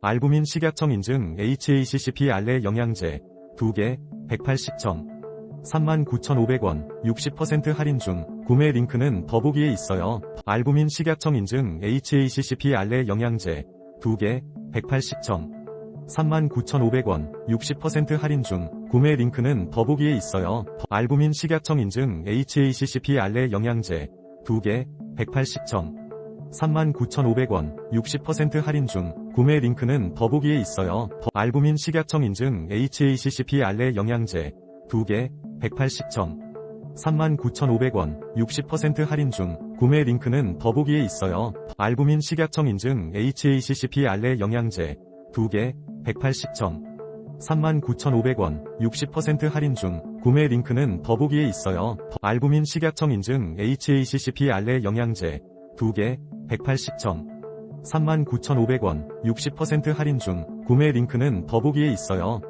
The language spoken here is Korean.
알부민 식약청 인증 HACCP 알레 영양제 2개 180점. 39,500원 60% 할인 중. 구매 링크는 더보기에 있어요. 알부민 식약청 인증 HACCP 알레 영양제 2개 180점. 39,500원 60% 할인 중. 구매 링크는 더보기에 있어요. 알부민 식약청 인증 HACCP 알레 영양제 2개 180점 39,500원 60% 할인 중 구매 링크는 더보기에 있어요. 알부민 식약청 인증 HACCP 알레 영양제 2개 180점 39,500원 60% 할인 중 구매 링크는 더보기에 있어요. 알부민 식약청 인증 HACCP 알레 영양제 2개 180점 39,500원 60% 할인 중 구매 링크는 더보기에 있어요. 알부민 식약청 인증 HACCP 알레 영양제 2개 180점 39,500원 60% 할인 중 구매 링크는 더보기에 있어요.